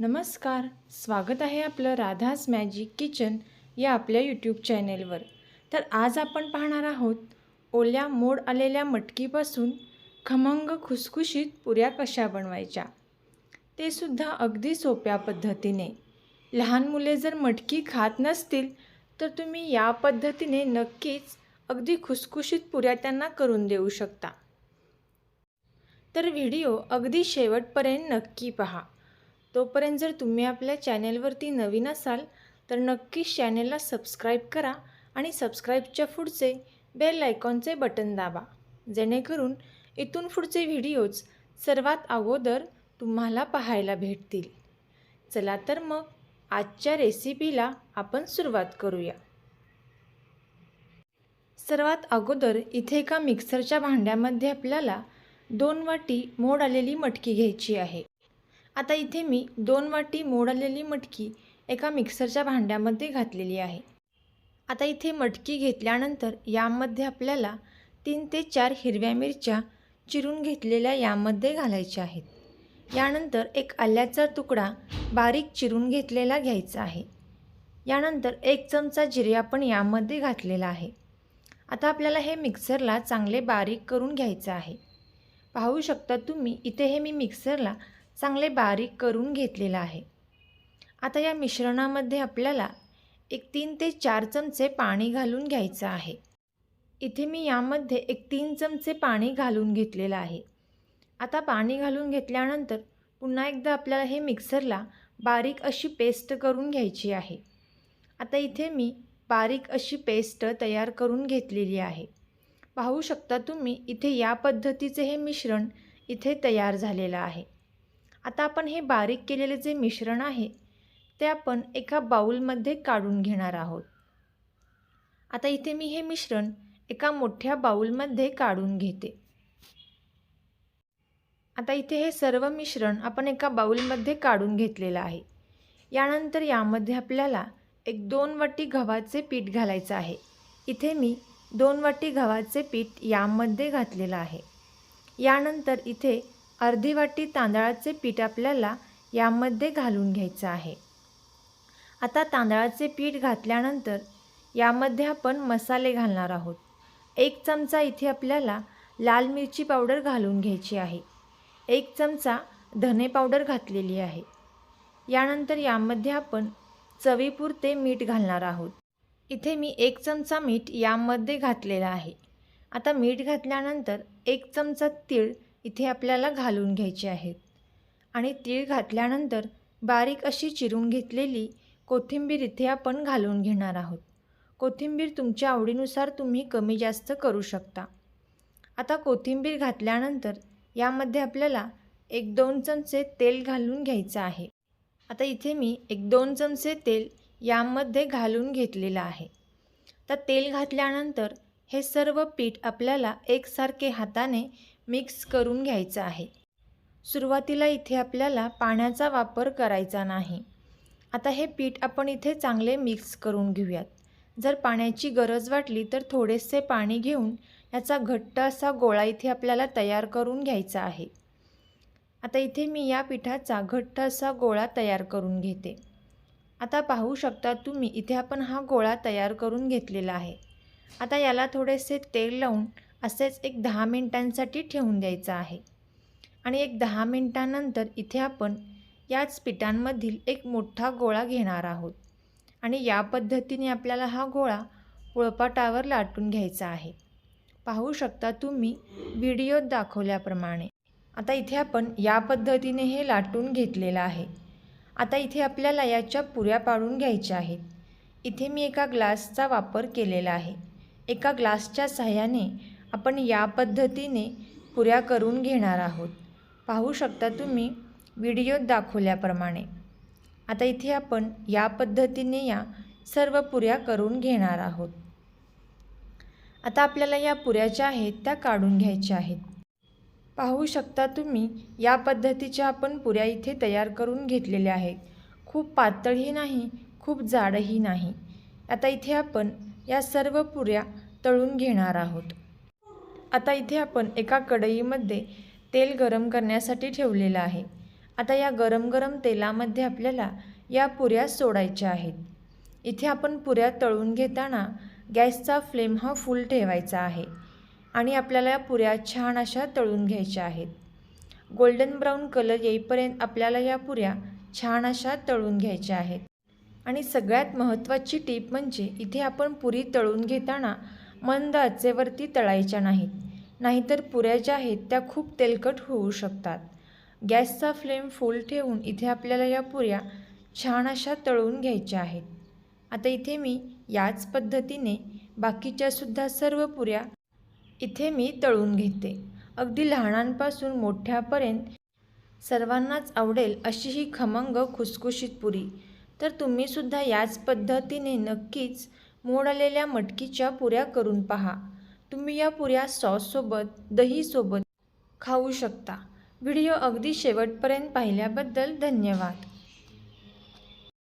नमस्कार स्वागत आहे आपलं राधास मॅजिक किचन या आपल्या यूट्यूब चॅनेलवर तर आज आपण पाहणार आहोत ओल्या मोड आलेल्या मटकीपासून खमंग खुसखुशीत पुऱ्या कशा बनवायच्या? ते सुद्धा अगदी सोप्या पद्धतीने. लहान मुले जर मटकी खात नसतील तर तुम्ही या पद्धतीने नक्कीच अगदी खुसखुशीत पुऱ्या त्यांना करून देऊ शकता. तर व्हिडिओ अगदी शेवटपर्यंत नक्की पहा. तोपर्यंत जर तुम्ही आपल्या चॅनेलवरती नवीन असाल तर नक्कीच चॅनेलला सबस्क्राईब करा आणि सबस्क्राईबच्या पुढचे बेल आयकॉनचे बटन दाबा. जेणेकरून इथून पुढचे व्हिडिओज सर्वात अगोदर तुम्हाला पाहायला भेटतील. चला तर मग आजच्या रेसिपीला आपण सुरुवात करूया. सर्वात अगोदर इथे एका मिक्सरच्या भांड्यामध्ये आपल्याला दोन वाटी मोड आलेली मटकी घ्यायची आहे. आता इथे मी दोन वाटी मोडलेली मटकी एका मिक्सरच्या भांड्यामध्ये घातलेली आहे. आता इथे मटकी घेतल्यानंतर यामध्ये आपल्याला तीन ते चार हिरव्या मिरच्या चिरून घेतलेल्या यामध्ये घालायच्या आहेत. यानंतर एक आल्याचा तुकडा बारीक चिरून घेतलेला घ्यायचा आहे. यानंतर एक चमचा जिरे आपण यामध्ये घातलेला आहे. आता आपल्याला हे मिक्सरला चांगले बारीक करून घ्यायचं आहे. पाहू शकता तुम्ही इथे हे मी मिक्सरला चांगले बारीक करून घेतलेलं आहे. आता या मिश्रणामध्ये आपल्याला एक तीन ते चार चमचे पाणी घालून घ्यायचं आहे. इथे मी यामध्ये एक तीन चमचे पाणी घालून घेतलेलं आहे. आता पाणी घालून घेतल्यानंतर पुन्हा एकदा आपल्याला हे मिक्सरला बारीक अशी पेस्ट करून घ्यायची आहे. आता इथे मी बारीक अशी पेस्ट तयार करून घेतलेली आहे. पाहू शकता तुम्ही इथे या पद्धतीचे हे मिश्रण इथे तयार झालेलं आहे. आता आपण हे बारीक केलेले जे मिश्रण आहे ते आपण एका बाऊलमध्ये काढून घेणार आहोत. आता इथे मी हे मिश्रण एका मोठ्या बाऊलमध्ये काढून घेते. आता इथे हे सर्व मिश्रण आपण एका बाऊलमध्ये काढून घेतलेलं आहे. यानंतर यामध्ये आपल्याला एक दोन वाटी गव्हाचे पीठ घालायचं आहे. इथे मी दोन वाटी गव्हाचे पीठ यामध्ये घातलेलं आहे. यानंतर इथे अर्धी वाटी तांदळाचे पीठ आपल्याला यामध्ये घालून घ्यायचं आहे. आता तांदळाचे पीठ घातल्यानंतर यामध्ये आपण मसाले घालणार आहोत. एक चमचा इथे आपल्याला लाल मिरची पावडर घालून घ्यायची आहे. एक चमचा धने पावडर घातलेली आहे. यानंतर यामध्ये आपण चवीपुरते मीठ घालणार आहोत. इथे मी एक चमचा मीठ यामध्ये घातलेला आहे. आता मीठ घातल्यानंतर एक चमचा तीळ इथे आपल्याला घालून घ्यायचे आहेत. आणि तीळ घातल्यानंतर बारीक अशी चिरून घेतलेली कोथिंबीर इथे आपण घालून घेणार आहोत. कोथिंबीर तुमच्या आवडीनुसार तुम्ही कमी जास्त करू शकता. आता कोथिंबीर घातल्यानंतर यामध्ये आपल्याला एक दोन चमचे तेल घालून घ्यायचं आहे. आता इथे मी एक दोन चमचे तेल यामध्ये घालून घेतलेलं आहे. तर तेल घातल्यानंतर हे सर्व पीठ आपल्याला एकसारखे हाताने मिक्स करून घ्यायचं आहे. सुरुवातीला इथे आपल्याला पाण्याचा वापर करायचा नाही. आता हे पीठ आपण इथे चांगले मिक्स करून घेऊयात. जर पाण्याची गरज वाटली तर थोडेसे पाणी घेऊन याचा घट्ट असा गोळा इथे आपल्याला तयार करून घ्यायचा आहे. आता इथे मी या पिठाचा घट्ट असा गोळा तयार करून घेते. आता पाहू शकता तुम्ही इथे आपण हा गोळा तयार करून घेतलेला आहे. आता याला थोडेसे तेल लावून असेच एक दहा मिनटांसाठी ठेवून द्यायचं आहे. आणि एक दहा मिनटानंतर इथे आपण याच पिठांमधील एक मोठा गोळा घेणार आहोत. आणि या पद्धतीने आपल्याला हा गोळा पोळपाटावर लाटून घ्यायचा आहे. पाहू शकता तुम्ही व्हिडिओत दाखवल्याप्रमाणे. आता इथे आपण या पद्धतीने हे लाटून घेतलेलं आहे. आता इथे आपल्याला याच्या पुऱ्या पाडून घ्यायच्या आहेत. इथे मी एका ग्लासचा वापर केलेला आहे. एका ग्लासच्या सहाय्याने आपण या पद्धतीने पुऱ्या करून घेणार आहोत. पाहू शकता तुम्ही व्हिडिओत दाखवल्याप्रमाणे. आता इथे आपण या पद्धतीने या सर्व पुऱ्या करून घेणार आहोत. आता आपल्याला या पुऱ्या ज्या आहेत त्या काढून घ्यायच्या आहेत. पाहू शकता तुम्ही या पद्धतीच्या आपण पुऱ्या इथे तयार करून घेतलेल्या आहेत. खूप पातळही नाही खूप जाडही नाही. आता इथे आपण या सर्व पुऱ्या तळून घेणार आहोत. आता इथे आपण एका कढईमध्ये तेल गरम करण्यासाठी ठेवलेलं आहे. आता या गरम गरम तेलामध्ये आपल्याला या पुऱ्या सोडायच्या आहेत. इथे आपण पुऱ्या तळून घेताना गॅसचा फ्लेम हा फुल ठेवायचा आहे आणि आपल्याला या पुऱ्या छान अशा तळून घ्यायच्या आहेत. गोल्डन ब्राऊन कलर येईपर्यंत आपल्याला या पुऱ्या छान अशा तळून घ्यायच्या आहेत. आणि सगळ्यात महत्त्वाची टीप म्हणजे इथे आपण पुरी तळून घेताना मंद आचेवरती तळायच्या नाहीत. नाहीतर पुऱ्या ज्या आहेत त्या खूप तेलकट होऊ शकतात. गॅसचा फ्लेम फुल ठेवून इथे आपल्याला या पुऱ्या छान अशा तळून घ्यायच्या आहेत. आता इथे मी याच पद्धतीने बाकीच्यासुद्धा सर्व पुऱ्या इथे मी तळून घेते. अगदी लहानांपासून मोठ्यापर्यंत सर्वांनाच आवडेल अशी ही खमंग खुसखुशीत पुरी. तर तुम्हीसुद्धा याच पद्धतीने नक्कीच मोड आलेल्या मटकीच्या पुऱ्या करून पहा. तुम्ही या पुऱ्या सॉससोबत दहीसोबत खाऊ शकता. व्हिडिओ अगदी शेवटपर्यंत पाहिल्याबद्दल धन्यवाद.